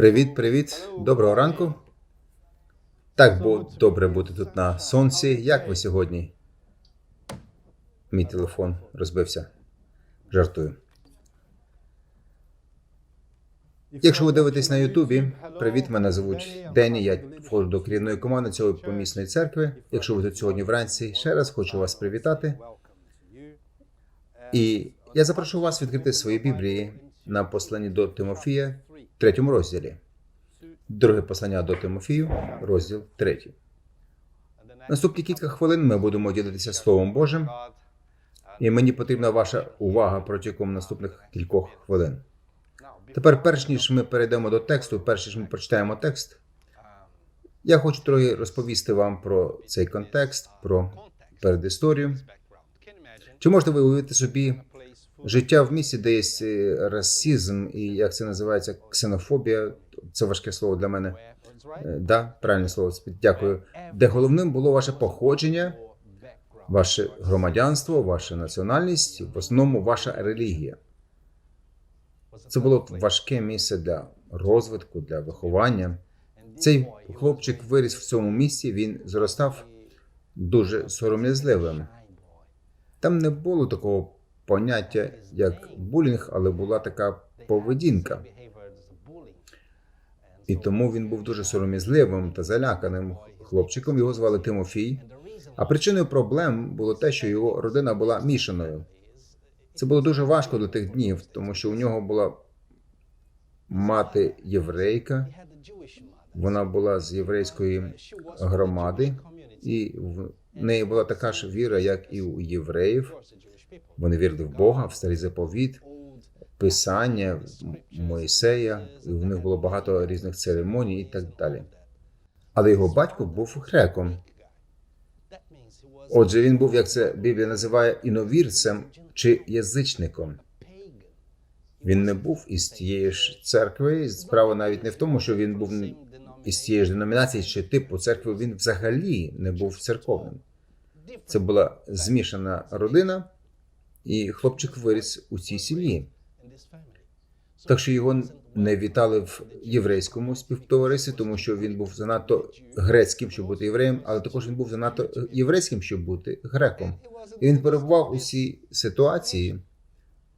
Привіт, привіт, доброго ранку. Так бо добре бути тут на сонці. Як ви сьогодні? Мій телефон розбився. Жартую. Якщо ви дивитесь на Ютубі, привіт, мене звуть Дені. Я входжу до керівної команди цього помісної церкви. Якщо ви тут сьогодні вранці, ще раз хочу вас привітати. І я запрошую вас відкрити свої біблії на посланні до Тимофія, третьому розділі. Друге послання до Тимофію, розділ третій. Наступні кілька хвилин ми будемо ділитися Словом Божим, і мені потрібна ваша увага протягом наступних кількох хвилин. Тепер, перш ніж ми перейдемо до тексту, перш ніж ми прочитаємо текст, я хочу трохи розповісти вам про цей контекст, про передісторію. Чи можете ви уявити собі життя в місті, де є е, расизм і як це називається ксенофобія? Це важке слово для мене. Е, Да, правильне слово. Дякую. Де головним було ваше походження, ваше громадянство, ваша національність, в основному ваша релігія. Це було важке місце для розвитку, для виховання. Цей хлопчик виріс в цьому місці, він зростав дуже сором'язливим. Там не було такого поняття, як булінг, але була така поведінка. І тому він був дуже сором'язливим та заляканим хлопчиком. Його звали Тимофій. А причиною проблем було те, що його родина була мішаною. Це було дуже важко до тих днів, тому що у нього була мати єврейка, вона була з єврейської громади, і в неї була така ж віра, як і у євреїв. Вони вірили в Бога, в старий заповіт, Писання Моїсея, і в них було багато різних церемоній і так далі. Але його батько був греком. Отже, він був, як це Біблія називає, іновірцем чи язичником. Він не був із тієї ж церкви. Справа навіть не в тому, що він був із тієї ж деномінації чи типу церкви. Він взагалі не був церковним. Це була змішана родина, і хлопчик виріс у цій сім'ї. Так що його не вітали в єврейському співтоваристві, тому що він був занадто грецьким, щоб бути євреєм, але також він був занадто єврейським, щоб бути греком. І він перебував у цій ситуації,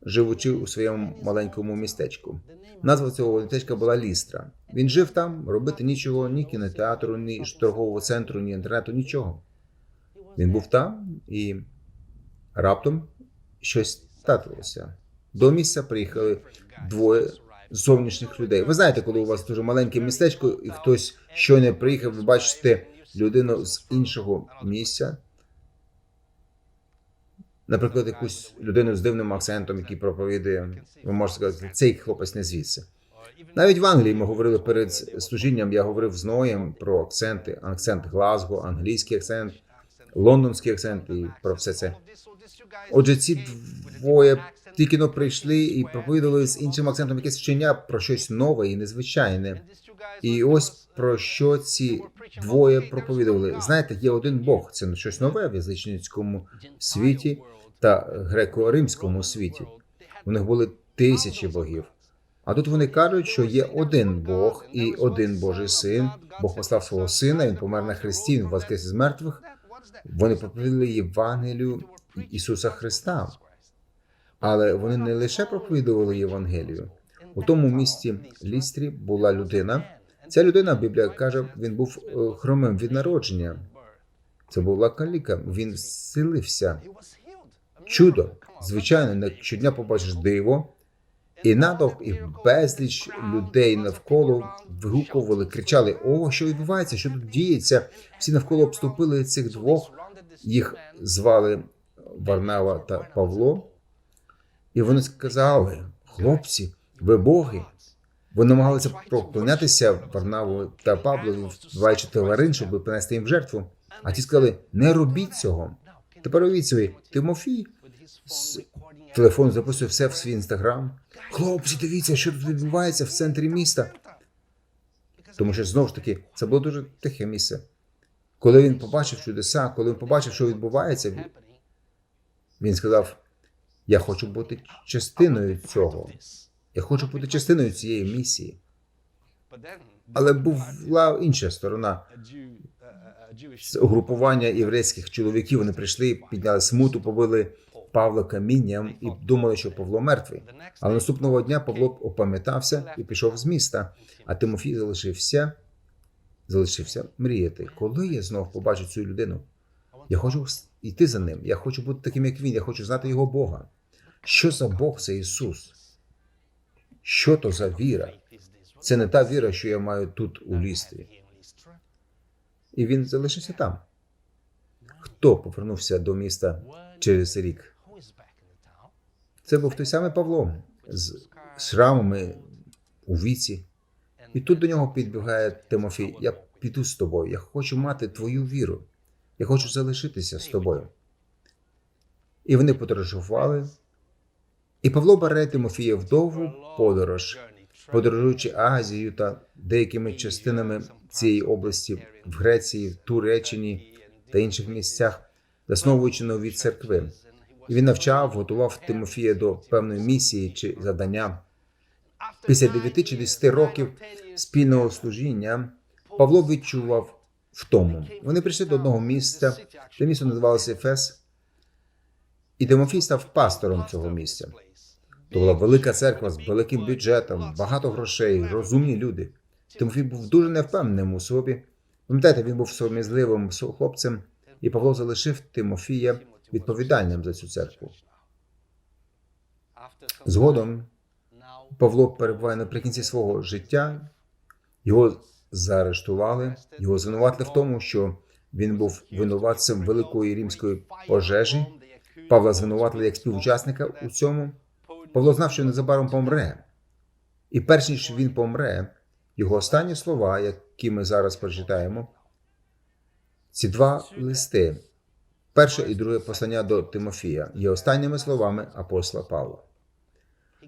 живучи у своєму маленькому містечку. Назва цього містечка була Лістра. Він жив там, робити нічого, ні кінотеатру, ні торгового центру, ні інтернету, нічого. Він був там і раптом щось сталося. До місця приїхали двоє зовнішніх людей. Ви знаєте, коли у вас дуже маленьке містечко, і хтось щойно приїхав, ви бачите людину з іншого місця. Наприклад, якусь людину з дивним акцентом, який проповідує, ви можете сказати, цей хлопець не звідси. Навіть в Англії ми говорили перед служінням, я говорив з Ноєм про акценти, акцент Глазго, англійський акцент, лондонський акцент і про все це. Отже, ці двоє тільки но прийшли і проповідували з іншим акцентом якесь вчення про щось нове і незвичайне. І ось про що ці двоє проповідували. Знаєте, є один Бог, це щось нове в язичницькому світі та греко-римському світі. У них були тисячі богів. А тут вони кажуть, що є один Бог і один Божий син. Бог послав свого сина, він помер на хресті, він воскрес із мертвих. Вони проповідали Євангелію Ісуса Христа. Але вони не лише проповідували Євангелію. У тому місті Лістрі була людина. Ця людина, Біблія каже, він був е, хромим від народження. Це була каліка. Він зцілився. Чудо. Звичайно, не щодня побачиш диво. І натовп, і безліч людей навколо вигукували, кричали: О, що відбувається? Що тут діється? Всі навколо обступили цих двох. Їх звали Варнава та Павло. І вони сказали: хлопці, ви боги. Вони намагалися проклонятися Варнаву та Павлові, вбиваючи товарин, щоб принести їм жертву. А ті сказали: не робіть цього. Тепер уявіть собі, Тимофій з телефон записує все в свій інстаграм. Хлопці, дивіться, що тут відбувається в центрі міста. Тому що знову ж таки це було дуже тихе місце. Коли він побачив чудеса, коли він побачив, що відбувається, він сказав: Я хочу бути частиною цього. Я хочу бути частиною цієї місії. Але була інша сторона. З угрупування єврейських чоловіків вони прийшли, підняли смуту, побили Павла камінням і думали, що Павло мертвий. Але наступного дня Павло опам'ятався і пішов з міста, а Тимофій залишився, залишився мріяти. Коли я знов побачу цю людину, я хочу йти за ним. Я хочу бути таким, як він. Я хочу знати його Бога. Що за Бог це Ісус? Що то за віра? Це не та віра, що я маю тут у лістрі. І він залишився там. Хто повернувся до міста через рік? Це був той самий Павло з шрамами у віці. І тут до нього підбігає Тимофій. Я піду з тобою. Я хочу мати твою віру. Я хочу залишитися з тобою. І вони подорожували. І Павло бере Тимофія в довгу подорож, подорожуючи Азією та деякими частинами цієї області в Греції, в Туреччині та інших місцях, засновуючи нові церкви. І він навчав, готував Тимофія до певної місії чи завдання. Після 9 чи 10 років спільного служіння Павло відчував втому. Вони прийшли до одного місця, це місто називалося Ефес, і Тимофій став пастором цього місця. То була велика церква з великим бюджетом, багато грошей, розумні люди. Тимофій був дуже невпевненим у собі. Пам'ятаєте, він був сором'язливим хлопцем, і Павло залишив Тимофія відповідальним за цю церкву. Згодом Павло перебуває наприкінці свого життя, його заарештували, його звинуватили в тому, що він був винуватцем великої римської пожежі. Павла звинуватили як співучасника у цьому. Павло знав, що незабаром помре. І перш ніж він помре, його останні слова, які ми зараз прочитаємо, ці два листи, перше і друге послання до Тимофія, є останніми словами апостола Павла.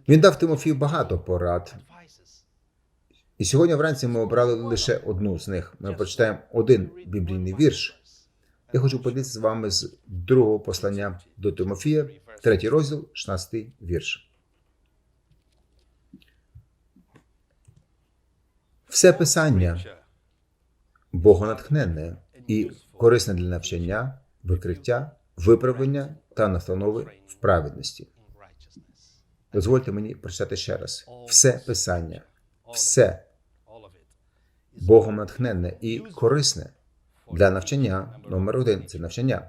Він дав Тимофію багато порад. І сьогодні вранці ми обрали лише одну з них. Ми прочитаємо один біблійний вірш. Я хочу поділитися з вами з другого послання до Тимофія, третій розділ, 16 вірш. Все писання богонатхненне і корисне для навчання, викриття, виправлення та настанови в праведності. Дозвольте мені прочитати ще раз: все писання, все Богом натхненне і корисне для навчання номер один це навчання,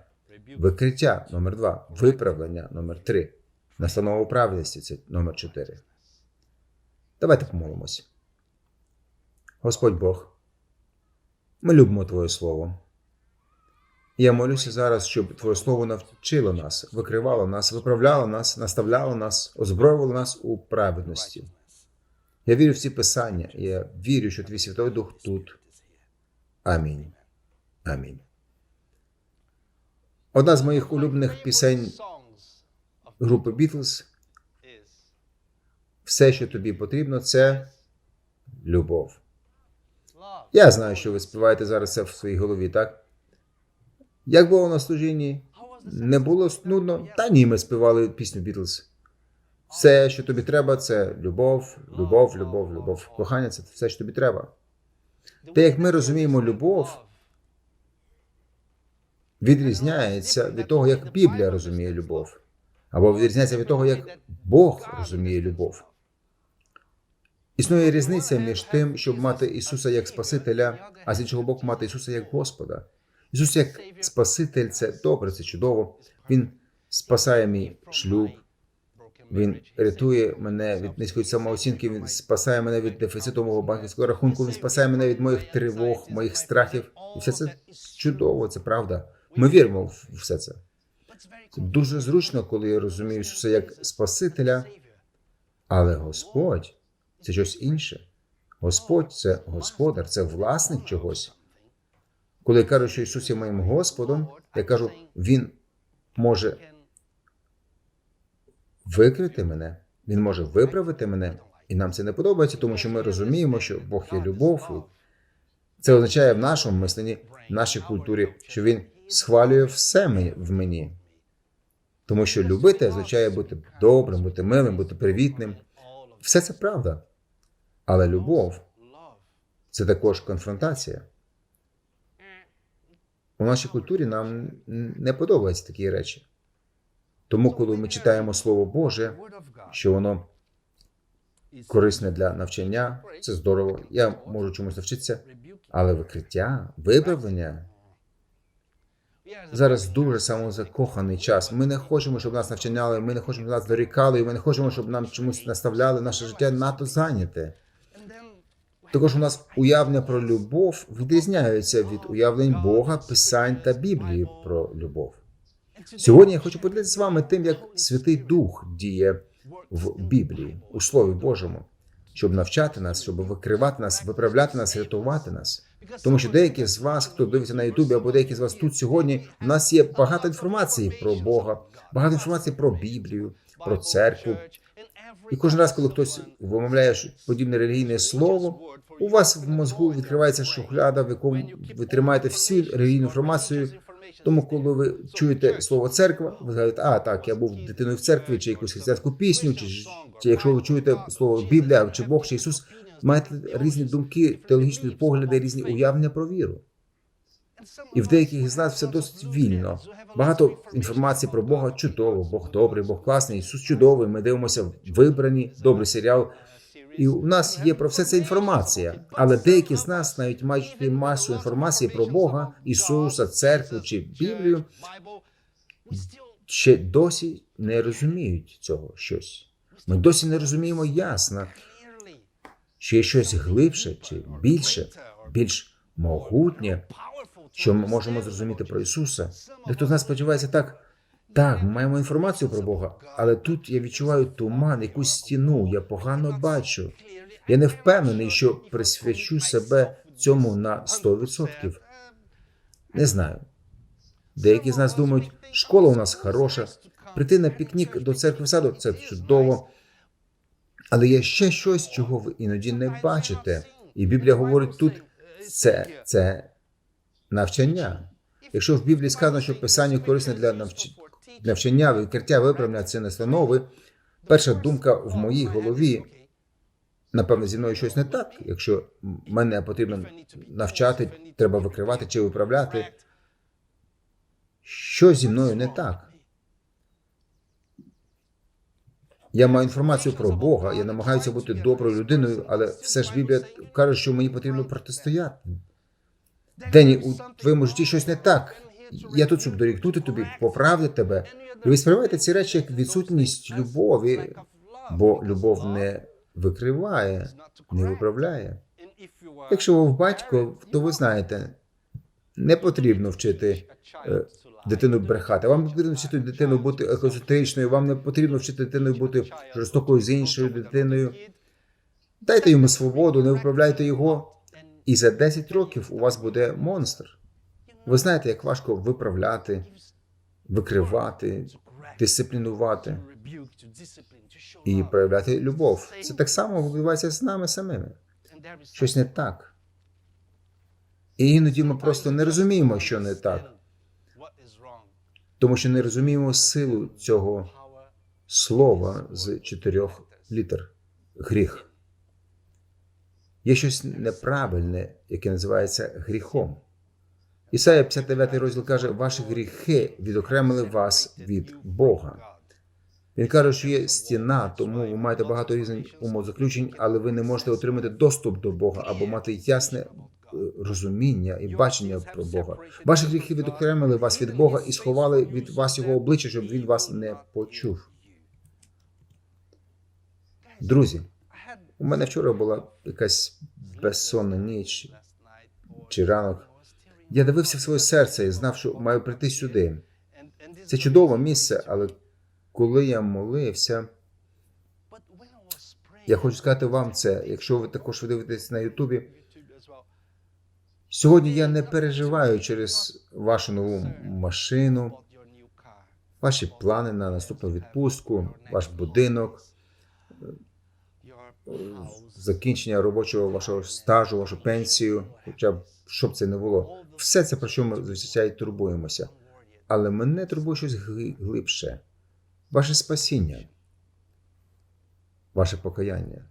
викриття номер два, виправлення номер три, настанова праведності це номер чотири. Давайте помолимось. Господь Бог, ми любимо Твоє Слово. Я молюся зараз, щоб Твоє Слово навчило нас, викривало нас, виправляло нас, наставляло нас, озброювало нас у праведності. Я вірю в ці писання, я вірю, що Твій Святой Дух тут. Амінь. Амінь. Одна з моїх улюблених пісень групи Бітлз все, що тобі потрібно, це любов. Я знаю, що ви співаєте зараз це в своїй голові, так? Як було на служінні? Не було нудно? Та ні, ми співали пісню Бітлз. Все, що тобі треба, це любов, любов, любов, любов. Кохання це все, що тобі треба. Те, як ми розуміємо любов, відрізняється від того, як Біблія розуміє любов, або відрізняється від того, як Бог розуміє любов. Існує різниця між тим, щоб мати Ісуса як Спасителя, а з іншого боку, мати Ісуса як Господа. Ісус як Спаситель це добре, це чудово. Він спасає мій шлюб, він рятує мене від низької самооцінки, він спасає мене від дефіциту мого банківського рахунку, він спасає мене від моїх тривог, моїх страхів. І все це чудово, це правда. Ми віримо в все це. Дуже зручно, коли я розумію Ісуса як Спасителя, але Господь це щось інше. Господь це господар, це власник чогось. Коли я кажу, що Ісус є моїм Господом, я кажу, Він може викрити мене, Він може виправити мене. І нам це не подобається, тому що ми розуміємо, що Бог є любов. І це означає в нашому мисленні, в нашій культурі, що Він схвалює все в мені. Тому що любити означає бути добрим, бути милим, бути привітним. Все це правда. Але любов це також конфронтація. У нашій культурі нам не подобаються такі речі. Тому, коли ми читаємо Слово Боже, що воно корисне для навчання, це здорово. Я можу чомусь навчитися, але викриття, виправлення зараз дуже самозакоханий час. Ми не хочемо, щоб нас навчаняли, ми не хочемо, щоб нас дорікали, і ми не хочемо, щоб нам чомусь наставляли. Наше життя надто зайняте. Також у нас уявлення про любов відрізняються від уявлень Бога, Писань та Біблії про любов. Сьогодні я хочу поділитися з вами тим, як Святий Дух діє в Біблії, у Слові Божому, щоб навчати нас, щоб викривати нас, виправляти нас, рятувати нас. Тому що деякі з вас, хто дивиться на Ютубі, або деякі з вас тут сьогодні, у нас є багато інформації про Бога, багато інформації про Біблію, про церкву. І кожен раз, коли хтось вимовляє подібне релігійне слово, у вас в мозку відкривається шухляда, в якому ви тримаєте всю релігійну інформацію. Тому, коли ви чуєте слово церква, ви згадаєте, а так, я був дитиною в церкві, чи якусь християнську пісню, чи, чи якщо ви чуєте слово Біблія, чи Бог, чи Ісус, маєте різні думки, теологічні погляди, різні уявлення про віру. І в деяких з нас все досить вільно. Багато інформації про Бога чудово, Бог добрий, Бог класний, Ісус чудовий. Ми дивимося вибрані, добрий серіал. І у нас є про все це інформація, але деякі з нас навіть мають масу інформації про Бога, Ісуса, церкву чи Біблію, ще досі не розуміють цього щось. Ми досі не розуміємо ясно, що є щось глибше чи більше, більш могутнє, що ми можемо зрозуміти про Ісуса. Дехто з нас сподівається так. Так, ми маємо інформацію про Бога, але тут я відчуваю туман, якусь стіну, я погано бачу. Я не впевнений, що присвячу себе цьому на 100%. Не знаю. Деякі з нас думають, школа у нас хороша, прийти на пікнік до церкви саду це чудово. Але є ще щось, чого ви іноді не бачите. І Біблія говорить тут це, це навчання. Якщо в Біблії сказано, що писання корисне для навчання, навчання, відкриття виправлення це настанови, перша думка в моїй голові, напевно, зі мною щось не так. Якщо мене потрібно навчати, треба викривати чи виправляти. Що зі мною не так? Я маю інформацію про Бога, я намагаюся бути доброю людиною, але все ж Біблія каже, що мені потрібно протистояти. Дені, у твоєму житті щось не так. Я тут, щоб дорікнути тобі, поправити тебе. І ви сприймаєте ці речі як відсутність любові, бо любов не викриває, не виправляє. Якщо ви в батько, то ви знаєте, не потрібно вчити е, дитину брехати. Вам потрібно вчити дитину бути екозотеричною, вам не потрібно вчити дитину бути жорстокою з іншою дитиною. Дайте йому свободу, не виправляйте його, і за 10 років у вас буде монстр. Ви знаєте, як важко виправляти, викривати, дисциплінувати і проявляти любов. Це так само відбувається з нами самими. Щось не так. І іноді ми просто не розуміємо, що не так, тому що не розуміємо силу цього слова з чотирьох літер гріх. Є щось неправильне, яке називається гріхом. Ісая 59 розділ каже, ваші гріхи відокремили вас від Бога. Він каже, що є стіна, тому ви маєте багато різних умозаключень, але ви не можете отримати доступ до Бога або мати ясне е, розуміння і бачення про Бога. Ваші гріхи відокремили вас від Бога і сховали від вас його обличчя, щоб він вас не почув. Друзі, у мене вчора була якась безсонна ніч чи ранок. Я дивився в своє серце і знав, що маю прийти сюди. Це чудове місце, але коли я молився, я хочу сказати вам це, якщо ви також ви дивитесь на Ютубі. Сьогодні я не переживаю через вашу нову машину, ваші плани на наступну відпустку, ваш будинок, закінчення робочого вашого стажу, вашу пенсію, хоча б що б це не було. Все це про що ми зазвичай турбуємося. Але мене турбує щось глибше. Ваше спасіння, ваше покаяння.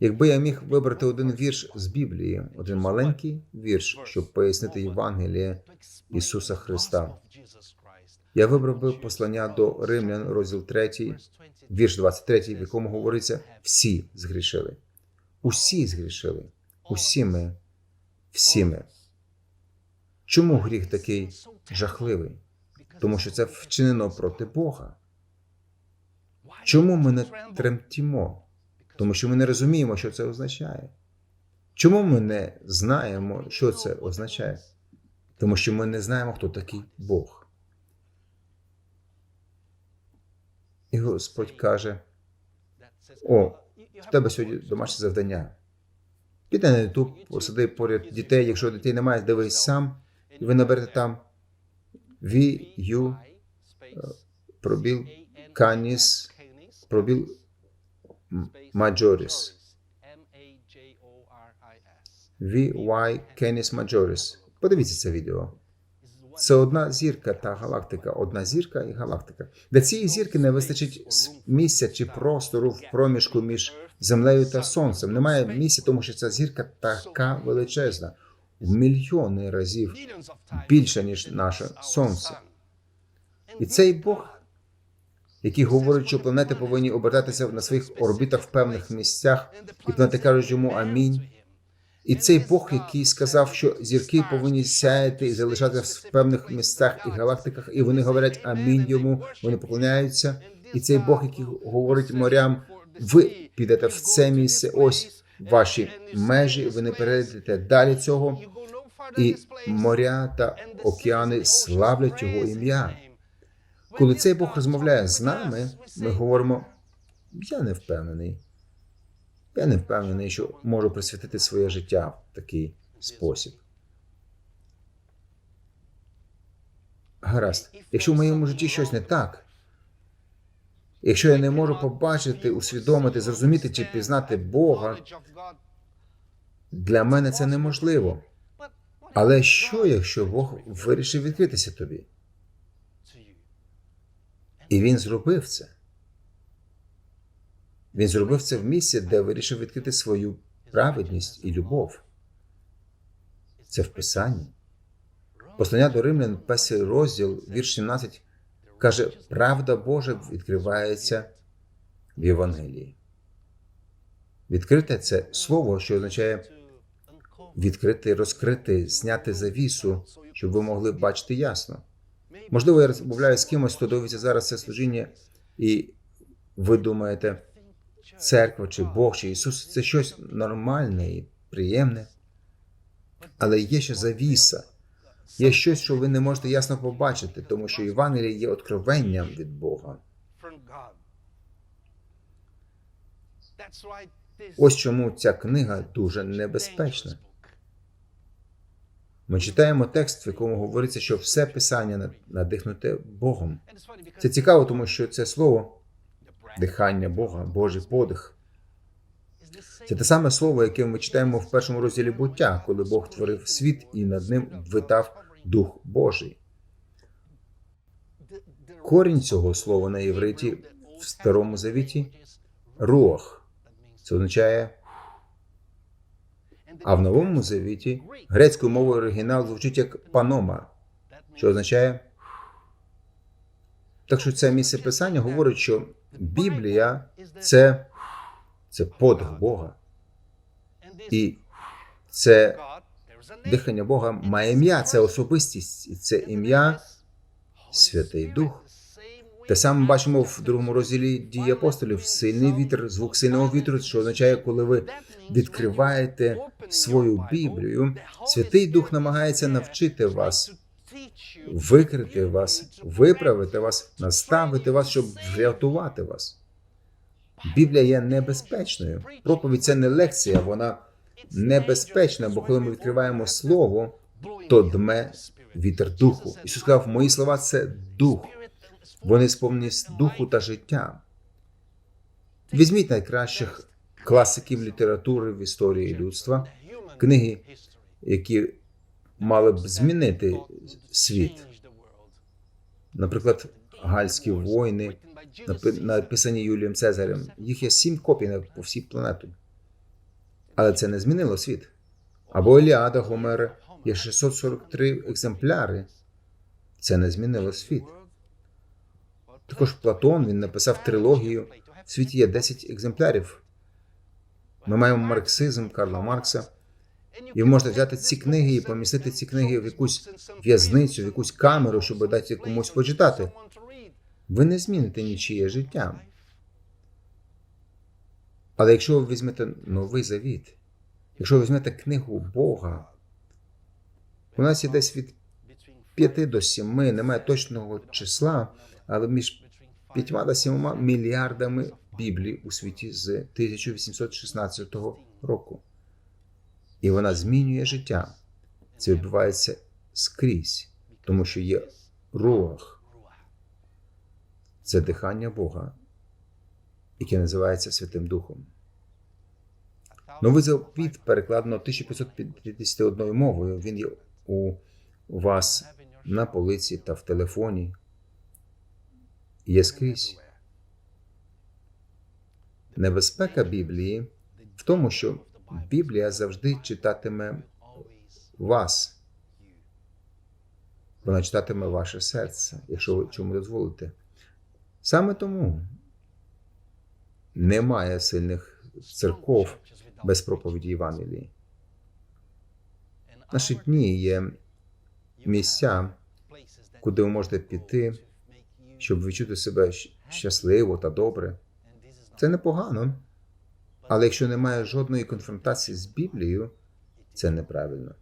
Якби я міг вибрати один вірш з Біблії, один маленький вірш, щоб пояснити Євангеліє Ісуса Христа, я вибрав би послання до Римлян, розділ 3, вірш 23, в якому говориться: всі згрішили. Усі згрішили. Усі ми, всі ми. Чому гріх такий жахливий? Тому що це вчинено проти Бога. Чому ми не тремтімо? Тому що ми не розуміємо, що це означає. Чому ми не знаємо, що це означає? Тому що ми не знаємо, хто такий Бог. І Господь каже: О, в тебе сьогодні домашнє завдання. Піди на YouTube, посади поряд дітей. Якщо дітей немає, дивись сам, і ви наберете там V, U, пробіл, Canis, пробіл Majoris. VY Canis Majoris. Подивіться це відео. Це одна зірка та галактика, одна зірка і галактика. Для цієї зірки не вистачить місця чи простору в проміжку між землею та сонцем. Немає місця, тому що ця зірка така величезна, в мільйони разів більше, ніж наше сонце. І цей Бог, який говорить, що планети повинні обертатися на своїх орбітах в певних місцях, і планети кажуть йому амінь. І цей Бог, який сказав, що зірки повинні сяяти і залишатися в певних місцях і галактиках, і вони говорять амінь йому, вони поклоняються. І цей Бог, який говорить морям, ви підете в це місце, ось ваші межі, ви не перейдете далі цього, і моря та океани славлять його ім'я. Коли цей Бог розмовляє з нами, ми говоримо: я не впевнений. Я не впевнений, що можу присвятити своє життя в такий спосіб. Гаразд, якщо в моєму житті щось не так, якщо я не можу побачити, усвідомити, зрозуміти чи пізнати Бога, для мене це неможливо. Але що, якщо Бог вирішив відкритися тобі? І він зробив це. Він зробив це в місці, де вирішив відкрити свою праведність і любов. Це в Писанні. Послання до Римлян, перший розділ, вірш 17, каже: правда Божа відкривається в Євангелії. Відкрите це слово, що означає відкрити, розкрити, зняти завісу, щоб ви могли бачити ясно. Можливо, я розмовляю з кимось, хто дивиться зараз це служіння, і ви думаєте, церква чи Бог, чи Ісус це щось нормальне і приємне. Але є ще завіса, є щось, що ви не можете ясно побачити, тому що Євангеліє є откровенням від Бога. Ось чому ця книга дуже небезпечна. Ми читаємо текст, в якому говориться, що все писання надихнуте Богом. Це цікаво, тому що це слово дихання Бога, Божий подих. Це те саме слово, яке ми читаємо в першому розділі буття, коли Бог творив світ і над ним витав Дух Божий. Корінь цього слова на євриті в Старому Завіті руах. Це означає, а в Новому Завіті грецькою мовою оригінал звучить як панома, що означає. Так що це місце писання говорить, що Біблія це, це подих Бога. І це дихання Бога має ім'я, це особистість, і це ім'я Святий Дух. Те саме бачимо в другому розділі дії апостолів: сильний вітер, звук сильного вітру, що означає, коли ви відкриваєте свою Біблію, Святий Дух намагається навчити вас, викрити вас, виправити вас, наставити вас, щоб врятувати вас. Біблія є небезпечною. Проповідь це не лекція, вона небезпечна, бо коли ми відкриваємо слово, то дме вітер духу. Ісус сказав, мої слова це дух. Вони сповнені духу та життя. Візьміть найкращих класиків літератури в історії людства, книги, які мали б змінити світ. Наприклад, Гальські воїни, написані Юлієм Цезарем. Їх є сім копій по всій планеті. Але це не змінило світ. Або Еліада Гомера є 643 екземпляри. Це не змінило світ. Також Платон він написав трилогію. В світі є 10 екземплярів. Ми маємо марксизм Карла Маркса. І можете взяти ці книги і помістити ці книги в якусь в'язницю, в якусь камеру, щоб дати комусь почитати. Ви не зміните нічиє життя. Але якщо ви візьмете новий завіт, якщо ви візьмете книгу Бога, у нас є десь від 5 до 7, немає точного числа, але між 5 та 7 мільярдами Біблій у світі з 1816 року. І вона змінює життя. Це відбувається скрізь, тому що є руах. Це дихання Бога, яке називається Святим Духом. Новий завіт перекладено 1551 мовою. Він є у вас на полиці та в телефоні. Є скрізь. Небезпека Біблії в тому, що Біблія завжди читатиме вас. Вона читатиме ваше серце, якщо ви чому дозволите. Саме тому немає сильних церков без проповіді Євангелії. Наші дні є місця, куди ви можете піти, щоб відчути себе щасливо та добре. Це непогано. Але якщо немає жодної конфронтації з Біблією, це неправильно.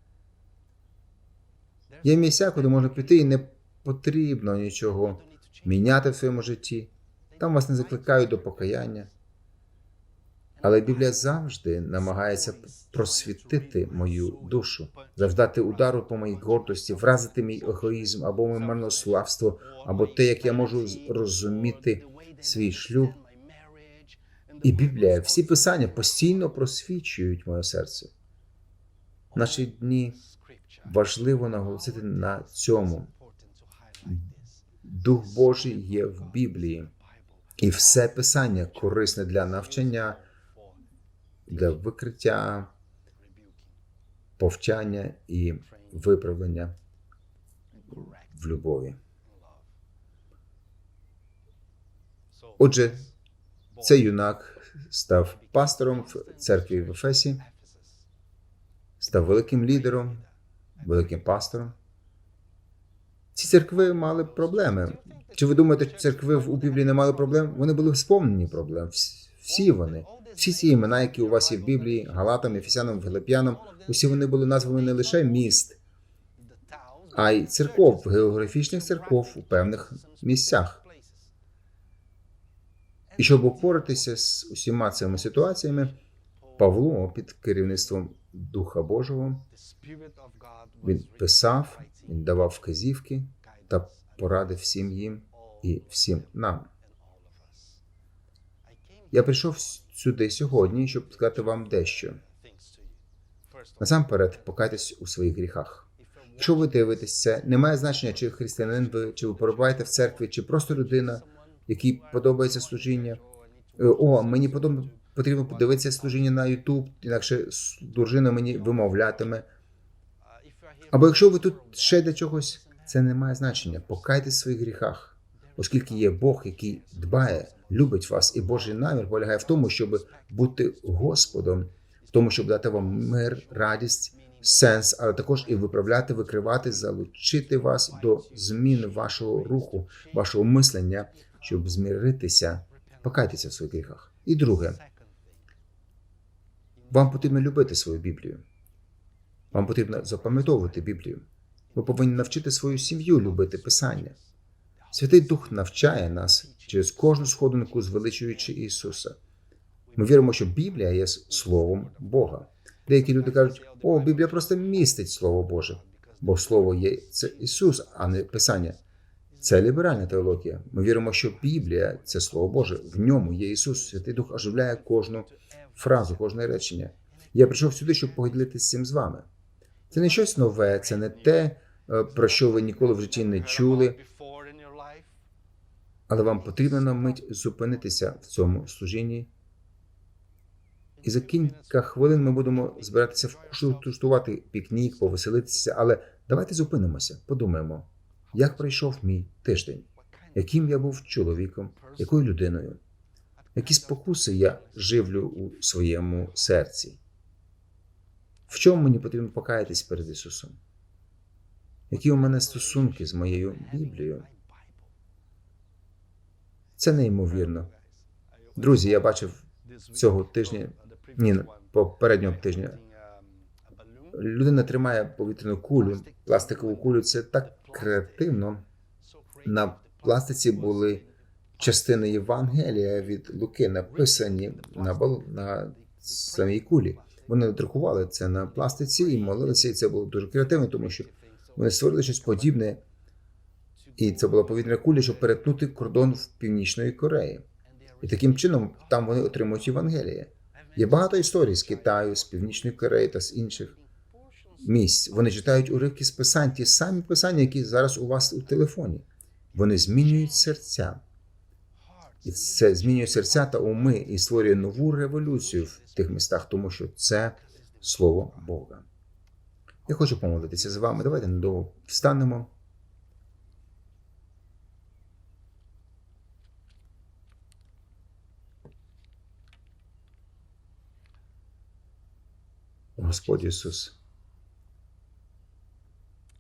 Є місця, куди можна піти, і не потрібно нічого міняти в своєму житті. Там вас не закликають до покаяння. Але Біблія завжди намагається просвітити мою душу, завдати удару по моїй гордості, вразити мій егоїзм або моє марнославство, або те, як я можу розуміти свій шлюб. І Біблія, всі писання постійно просвічують моє серце. В наші дні важливо наголосити на цьому. Дух Божий є в Біблії, і все писання корисне для навчання, для викриття, повчання і виправлення в любові. Отже, цей юнак став пастором в церкві в Ефесі, став великим лідером, великим пастором. Ці церкви мали проблеми. Чи ви думаєте, що церкви у Біблії не мали проблем? Вони були сповнені проблем. Всі вони, всі ці імена, які у вас є в Біблії, Галатам, Ефесянам, Филип'янам, усі вони були названі не лише міст, а й церков, географічних церков у певних місцях. І щоб упоратися з усіма цими ситуаціями, Павло під керівництвом Духа Божого він писав, він давав вказівки та поради всім їм і всім нам. Я прийшов сюди сьогодні, щоб сказати вам дещо. Насамперед, покайтесь у своїх гріхах. Якщо ви дивитесь це, не має значення, чи християнин ви, чи ви перебуваєте в церкві, чи просто людина, якій подобається служіння. Е, О, мені подоб... потрібно подивитися служіння на YouTube, інакше дружина мені вимовлятиме. Або якщо ви тут ще для чогось, це не має значення. Покайтесь в своїх гріхах, оскільки є Бог, який дбає, любить вас, і Божий намір полягає в тому, щоб бути Господом, в тому, щоб дати вам мир, радість, сенс, але також і виправляти, викривати, залучити вас до змін вашого руху, вашого мислення, щоб змиритися, покайтеся в своїх гріхах. І друге, вам потрібно любити свою Біблію. Вам потрібно запам'ятовувати Біблію. Ви повинні навчити свою сім'ю любити Писання. Святий Дух навчає нас через кожну сходинку, звеличуючи Ісуса. Ми віримо, що Біблія є Словом Бога. Деякі люди кажуть, о, Біблія просто містить Слово Боже, бо Слово є це Ісус, а не Писання. Це ліберальна теологія. Ми віримо, що Біблія це Слово Боже. В ньому є Ісус. Святий Дух оживляє кожну фразу, кожне речення. Я прийшов сюди, щоб поділитися цим з вами. Це не щось нове, це не те, е, про що ви ніколи в житті не чули, але вам потрібно на мить зупинитися в цьому служінні І за кілька хвилин ми будемо збиратися вкуштувати пікнік, повеселитися, але давайте зупинимося, подумаємо, як пройшов мій тиждень, яким я був чоловіком, якою людиною, які спокуси я живлю у своєму серці. В чому мені потрібно покаятись перед Ісусом? Які у мене стосунки з моєю Біблією? Це неймовірно. Друзі, я бачив цього тижня, ні, попереднього тижня. Людина тримає повітряну кулю, пластикову кулю. Це так креативно. На пластиці були частини Євангелія від Луки, написані на, бал- на самій кулі. Вони друкували це на пластиці і молилися, і це було дуже креативно, тому що вони створили щось подібне, і це була повітряна куля, щоб перетнути кордон в Північної Кореї. І таким чином там вони отримують Євангеліє. Є багато історій з Китаю, з Північної Кореї та з інших місць. Вони читають уривки з писань, ті самі писання, які зараз у вас у телефоні. Вони змінюють серця. І це змінює серця та уми і створює нову революцію в тих містах, тому що це слово Бога. Я хочу помолитися з вами. Давайте недовго встанемо. Господь Ісус.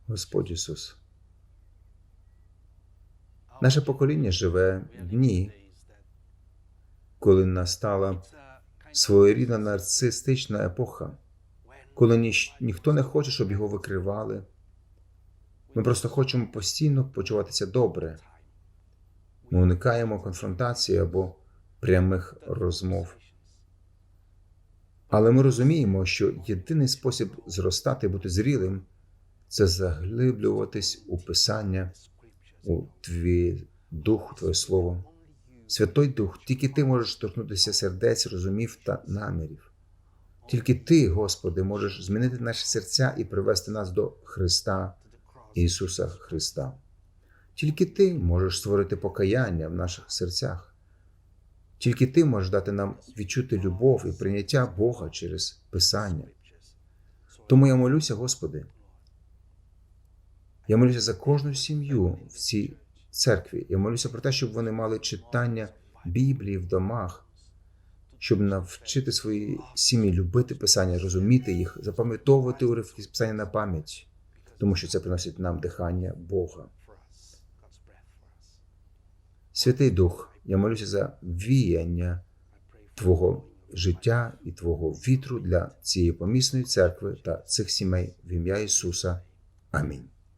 Господь Ісус. Наше покоління живе в дні, коли настала своєрідна нарцистична епоха, коли ніч- ніхто не хоче, щоб його викривали. Ми просто хочемо постійно почуватися добре. Ми уникаємо конфронтації або прямих розмов. Але ми розуміємо, що єдиний спосіб зростати, бути зрілим це заглиблюватись у писання, у твій дух, твоє слово. Святой Дух, тільки ти можеш торкнутися сердець, розумів та намірів. Тільки ти, Господи, можеш змінити наші серця і привести нас до Христа, Ісуса Христа. Тільки ти можеш створити покаяння в наших серцях. Тільки ти можеш дати нам відчути любов і прийняття Бога через Писання. Тому я молюся, Господи. Я молюся за кожну сім'ю в цій церкві. Я молюся про те, щоб вони мали читання Біблії в домах, щоб навчити свої сім'ї любити Писання, розуміти їх, запам'ятовувати уривки Писання на пам'ять, тому що це приносить нам дихання Бога. Святий Дух, я молюся за віяння Твого життя і Твого вітру для цієї помісної церкви та цих сімей в ім'я Ісуса. Амінь.